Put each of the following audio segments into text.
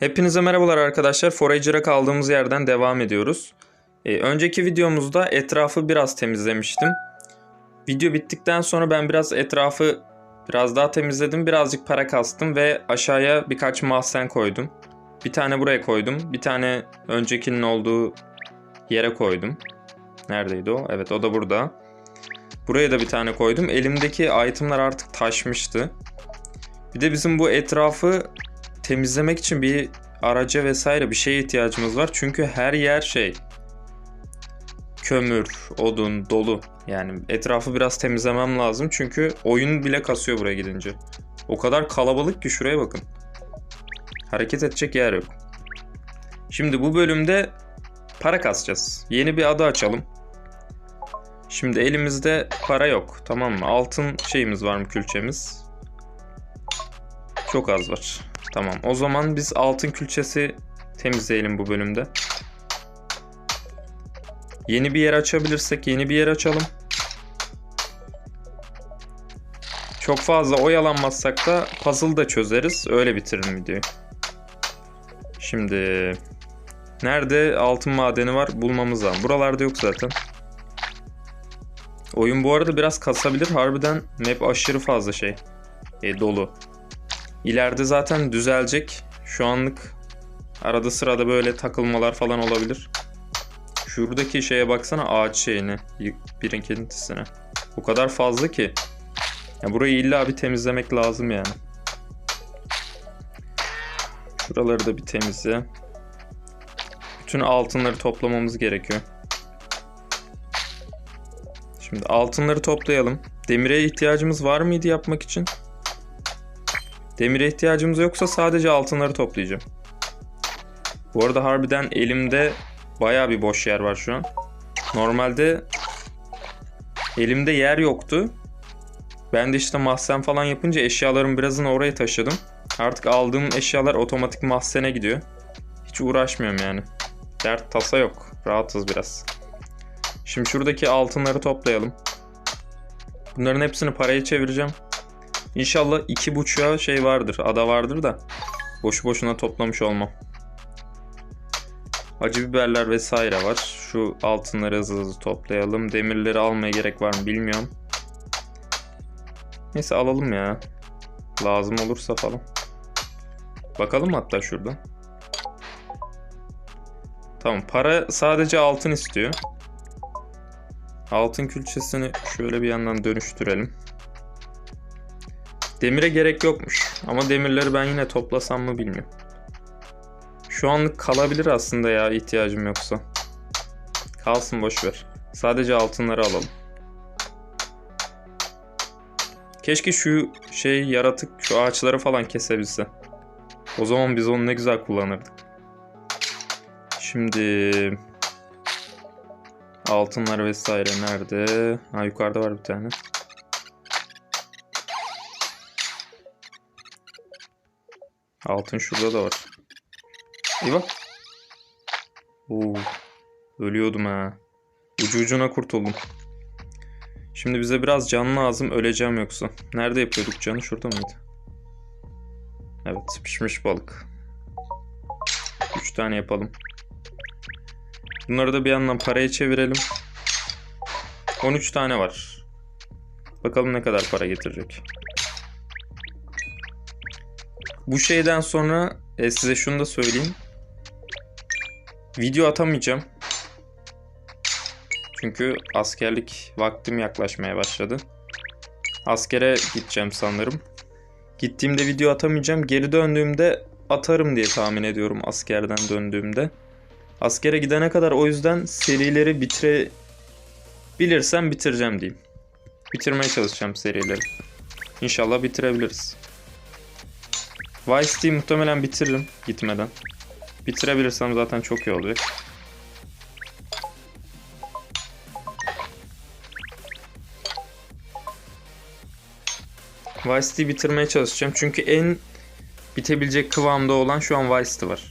Hepinize merhabalar arkadaşlar. Forager'a kaldığımız yerden devam ediyoruz. Ee, önceki videomuzda etrafı biraz temizlemiştim. Video bittikten sonra ben biraz etrafı biraz daha temizledim. Birazcık para kastım ve aşağıya birkaç mahzen koydum. Bir tane buraya koydum. Bir tane öncekinin olduğu yere koydum. Neredeydi o? Evet o da burada. Buraya da bir tane koydum. Elimdeki itemlar artık taşmıştı. Bir de bizim bu etrafı temizlemek için bir araca vesaire bir şeye ihtiyacımız var. Çünkü her yer şey kömür, odun, dolu. Yani etrafı biraz temizlemem lazım. Çünkü oyun bile kasıyor buraya gidince. O kadar kalabalık ki şuraya bakın. Hareket edecek yer yok. Şimdi bu bölümde para kasacağız. Yeni bir ada açalım. Şimdi elimizde para yok. Tamam mı? Altın şeyimiz var mı külçemiz? Çok az var. Tamam. O zaman biz altın külçesi temizleyelim bu bölümde. Yeni bir yer açabilirsek yeni bir yer açalım. Çok fazla oyalanmazsak da puzzle da çözeriz. Öyle bitirelim videoyu. Şimdi nerede altın madeni var bulmamız lazım. Buralarda yok zaten. Oyun bu arada biraz kasabilir. Harbiden map aşırı fazla şey. E, dolu. İleride zaten düzelecek. Şu anlık arada sırada böyle takılmalar falan olabilir. Şuradaki şeye baksana ağaç şeyine, birikintisine. O kadar fazla ki. Ya burayı illa bir temizlemek lazım yani. Şuraları da bir temizle. Bütün altınları toplamamız gerekiyor. Şimdi altınları toplayalım. Demire ihtiyacımız var mıydı yapmak için? Demire ihtiyacımız yoksa sadece altınları toplayacağım. Bu arada harbiden elimde baya bir boş yer var şu an. Normalde elimde yer yoktu. Ben de işte mahzen falan yapınca eşyaların birazını oraya taşıdım. Artık aldığım eşyalar otomatik mahzene gidiyor. Hiç uğraşmıyorum yani. Dert tasa yok. Rahatız biraz. Şimdi şuradaki altınları toplayalım. Bunların hepsini paraya çevireceğim. İnşallah iki buçuğa şey vardır, ada vardır da boşu boşuna toplamış olmam. Acı biberler vesaire var. Şu altınları hızlı hızlı toplayalım. Demirleri almaya gerek var mı bilmiyorum. Neyse alalım ya. Lazım olursa falan. Bakalım hatta şurada. Tamam para sadece altın istiyor. Altın külçesini şöyle bir yandan dönüştürelim. Demire gerek yokmuş. Ama demirleri ben yine toplasam mı bilmiyorum. Şu anlık kalabilir aslında ya ihtiyacım yoksa. Kalsın boşver. Sadece altınları alalım. Keşke şu şey yaratık şu ağaçları falan kesebilse. O zaman biz onu ne güzel kullanırdık. Şimdi altınlar vesaire nerede? Ha yukarıda var bir tane. Altın şurada da var. İyi bak. Oo, ölüyordum ha. Ucu ucuna kurtuldum. Şimdi bize biraz can lazım. Öleceğim yoksa. Nerede yapıyorduk canı? Şurada mıydı? Evet pişmiş balık. 3 tane yapalım. Bunları da bir yandan paraya çevirelim. 13 tane var. Bakalım ne kadar para getirecek. Bu şeyden sonra e, size şunu da söyleyeyim. Video atamayacağım. Çünkü askerlik vaktim yaklaşmaya başladı. Askere gideceğim sanırım. Gittiğimde video atamayacağım. Geri döndüğümde atarım diye tahmin ediyorum askerden döndüğümde. Askere gidene kadar o yüzden serileri bitirebilirsem bitireceğim diyeyim. Bitirmeye çalışacağım serileri. İnşallah bitirebiliriz. Vice City muhtemelen bitiririm gitmeden. Bitirebilirsem zaten çok iyi olacak. Vice City bitirmeye çalışacağım. Çünkü en bitebilecek kıvamda olan şu an Vice City var.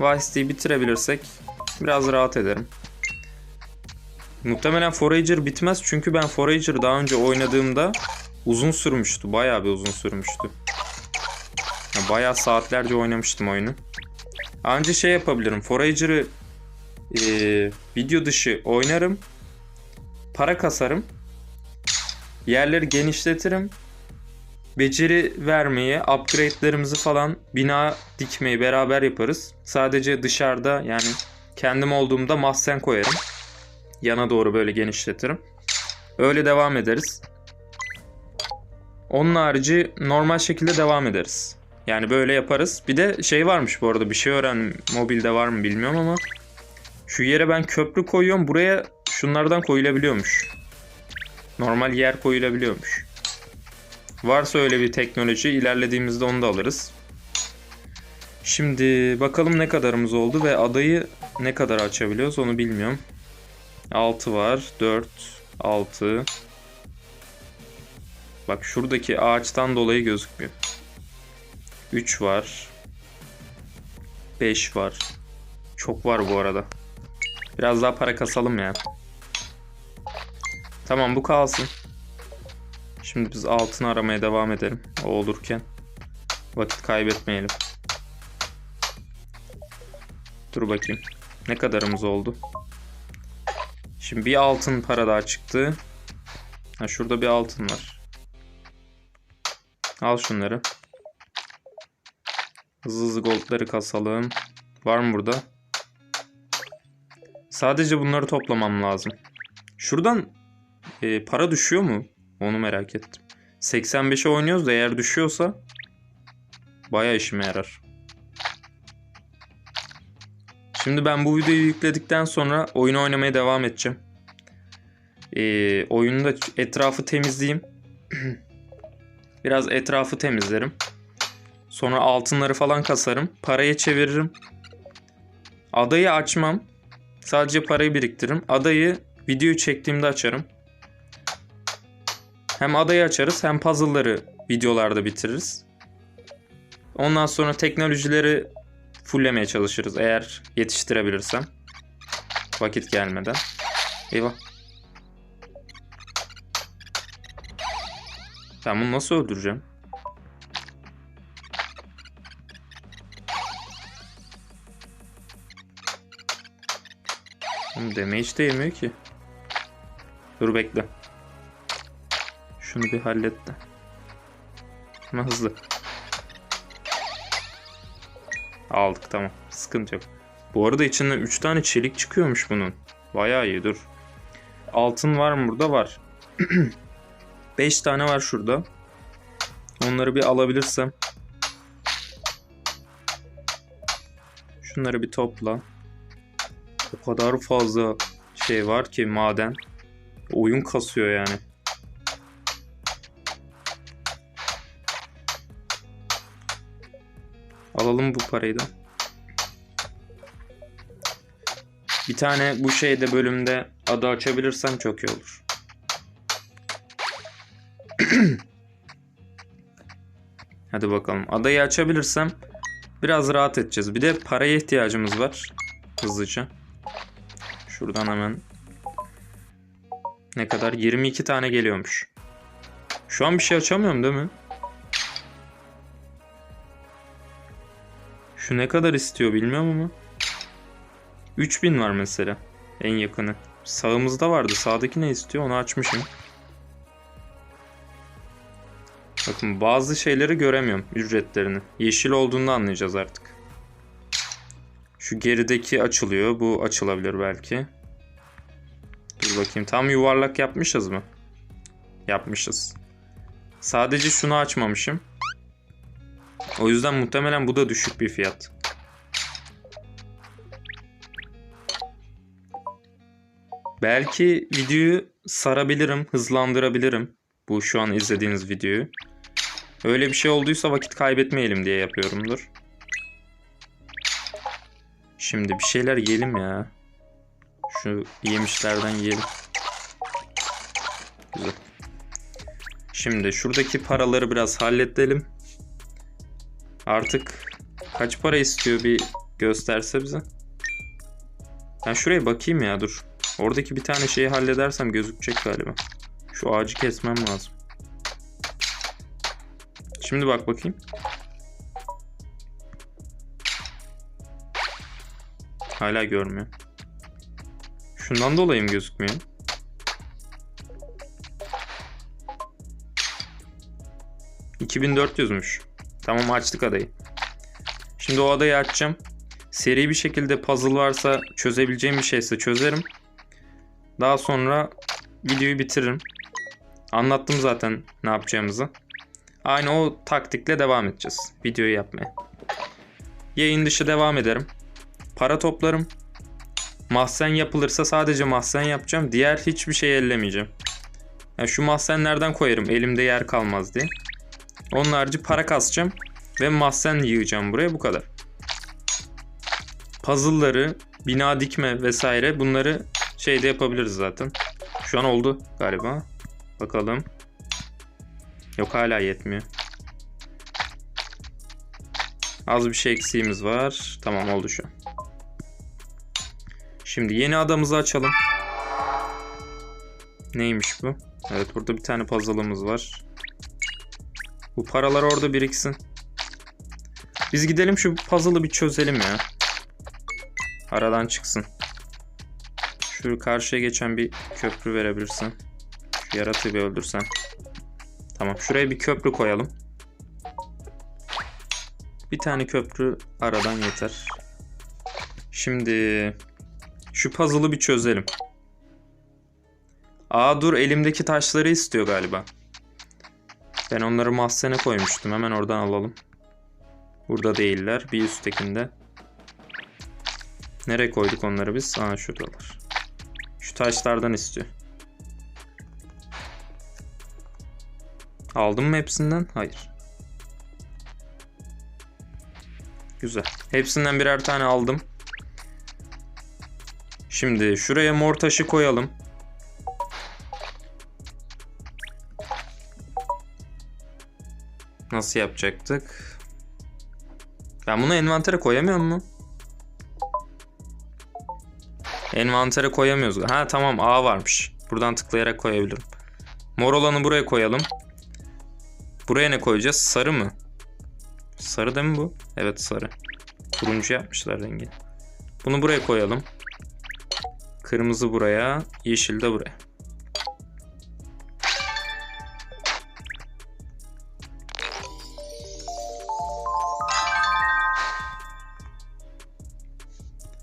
Vice City'yi bitirebilirsek biraz rahat ederim. Muhtemelen Forager bitmez çünkü ben Forager daha önce oynadığımda uzun sürmüştü. Bayağı bir uzun sürmüştü. Bayağı saatlerce oynamıştım oyunu. Anca şey yapabilirim. Forager'ı e, video dışı oynarım. Para kasarım. Yerleri genişletirim. Beceri vermeyi, upgrade'lerimizi falan bina dikmeyi beraber yaparız. Sadece dışarıda yani kendim olduğumda mahzen koyarım. Yana doğru böyle genişletirim. Öyle devam ederiz. Onun harici normal şekilde devam ederiz. Yani böyle yaparız. Bir de şey varmış bu arada bir şey öğrendim. Mobilde var mı bilmiyorum ama. Şu yere ben köprü koyuyorum. Buraya şunlardan koyulabiliyormuş. Normal yer koyulabiliyormuş. Varsa öyle bir teknoloji ilerlediğimizde onu da alırız. Şimdi bakalım ne kadarımız oldu ve adayı ne kadar açabiliyoruz onu bilmiyorum. 6 var. 4, 6. Bak şuradaki ağaçtan dolayı gözükmüyor. 3 var. 5 var. Çok var bu arada. Biraz daha para kasalım ya. Tamam bu kalsın. Şimdi biz altın aramaya devam edelim. O olurken. Vakit kaybetmeyelim. Dur bakayım. Ne kadarımız oldu? Şimdi bir altın para daha çıktı. Ha şurada bir altın var. Al şunları. Hızlı hızlı goldları kasalım. Var mı burada? Sadece bunları toplamam lazım. Şuradan e, para düşüyor mu? Onu merak ettim. 85'e oynuyoruz da eğer düşüyorsa baya işime yarar. Şimdi ben bu videoyu yükledikten sonra oyunu oynamaya devam edeceğim. Ee, oyunda etrafı temizleyeyim. Biraz etrafı temizlerim. Sonra altınları falan kasarım. Paraya çeviririm. Adayı açmam. Sadece parayı biriktiririm. Adayı videoyu çektiğimde açarım. Hem adayı açarız hem puzzle'ları videolarda bitiririz. Ondan sonra teknolojileri fulllemeye çalışırız eğer yetiştirebilirsem. Vakit gelmeden. Eyvah. Ben bunu nasıl öldüreceğim? Damage de yemiyor ki. Dur bekle. Şunu bir hallet de. Ama hızlı. Aldık tamam. Sıkıntı yok. Bu arada içinden 3 tane çelik çıkıyormuş bunun. Bayağı iyi dur. Altın var mı burada? Var. 5 tane var şurada. Onları bir alabilirsem. Şunları bir topla. O kadar fazla şey var ki maden. Oyun kasıyor yani. Alalım bu parayı da. Bir tane bu şeyde bölümde adı açabilirsem çok iyi olur. Hadi bakalım. Adayı açabilirsem biraz rahat edeceğiz. Bir de paraya ihtiyacımız var. Hızlıca. Şuradan hemen ne kadar? 22 tane geliyormuş. Şu an bir şey açamıyorum değil mi? Şu ne kadar istiyor bilmiyorum ama. 3000 var mesela. En yakını. Sağımızda vardı. Sağdaki ne istiyor? Onu açmışım. Bakın bazı şeyleri göremiyorum ücretlerini. Yeşil olduğunu anlayacağız artık. Şu gerideki açılıyor. Bu açılabilir belki. Dur bakayım. Tam yuvarlak yapmışız mı? Yapmışız. Sadece şunu açmamışım. O yüzden muhtemelen bu da düşük bir fiyat. Belki videoyu sarabilirim, hızlandırabilirim. Bu şu an izlediğiniz videoyu. Öyle bir şey olduysa vakit kaybetmeyelim diye yapıyorumdur. Şimdi bir şeyler yiyelim ya. Şu yemişlerden yiyelim. Güzel. Şimdi şuradaki paraları biraz halledelim. Artık kaç para istiyor bir gösterse bize. Ben şuraya bakayım ya dur. Oradaki bir tane şeyi halledersem gözükecek galiba. Şu ağacı kesmem lazım. Şimdi bak bakayım. Hala görmüyor. Şundan dolayı mı gözükmüyor? ...2400'müş. Tamam açtık adayı. Şimdi o adayı açacağım. Seri bir şekilde puzzle varsa çözebileceğim bir şeyse çözerim. Daha sonra videoyu bitiririm. Anlattım zaten ne yapacağımızı. Aynı o taktikle devam edeceğiz. Videoyu yapmaya. Yayın dışı devam ederim. Para toplarım. Mahzen yapılırsa sadece mahzen yapacağım. Diğer hiçbir şey ellemeyeceğim. Yani şu mahzenlerden koyarım elimde yer kalmaz diye. Onun harici para kasacağım. Ve mahzen yığacağım buraya bu kadar. Puzzle'ları, bina dikme vesaire bunları şeyde yapabiliriz zaten. Şu an oldu galiba. Bakalım. Yok hala yetmiyor. Az bir şey eksiğimiz var. Tamam oldu şu an. Şimdi yeni adamızı açalım. Neymiş bu? Evet burada bir tane puzzle'ımız var. Bu paralar orada biriksin. Biz gidelim şu puzzle'ı bir çözelim ya. Aradan çıksın. Şu karşıya geçen bir köprü verebilirsin. Şu yaratığı bir öldürsen. Tamam şuraya bir köprü koyalım. Bir tane köprü aradan yeter. Şimdi şu puzzle'ı bir çözelim. Aa dur elimdeki taşları istiyor galiba. Ben onları mahzene koymuştum. Hemen oradan alalım. Burada değiller. Bir üsttekinde. Nereye koyduk onları biz? Aa şuradalar. Şu taşlardan istiyor. Aldın mı hepsinden? Hayır. Güzel. Hepsinden birer tane aldım. Şimdi şuraya mor taşı koyalım. Nasıl yapacaktık? Ben bunu envantere koyamıyor mu? Envantere koyamıyoruz. Ha tamam A varmış. Buradan tıklayarak koyabilirim. Mor olanı buraya koyalım. Buraya ne koyacağız? Sarı mı? Sarı değil mi bu? Evet sarı. Turuncu yapmışlar rengi. Bunu buraya koyalım. Kırmızı buraya, yeşil de buraya.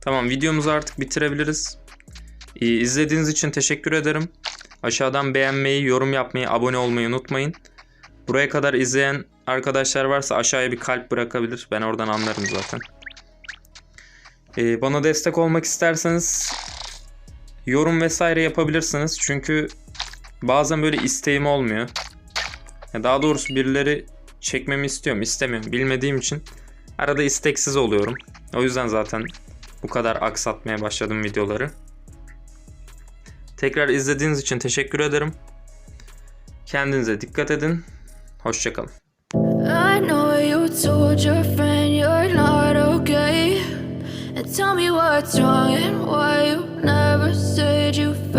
Tamam videomuzu artık bitirebiliriz. Ee, İzlediğiniz için teşekkür ederim. Aşağıdan beğenmeyi, yorum yapmayı, abone olmayı unutmayın. Buraya kadar izleyen arkadaşlar varsa aşağıya bir kalp bırakabilir. Ben oradan anlarım zaten. Ee, bana destek olmak isterseniz yorum vesaire yapabilirsiniz. Çünkü bazen böyle isteğim olmuyor. Daha doğrusu birileri çekmemi istiyorum, istemiyorum. Bilmediğim için arada isteksiz oluyorum. O yüzden zaten bu kadar aksatmaya başladım videoları. Tekrar izlediğiniz için teşekkür ederim. Kendinize dikkat edin. Hoşçakalın. I know you told your tell me what's wrong and why you never said you.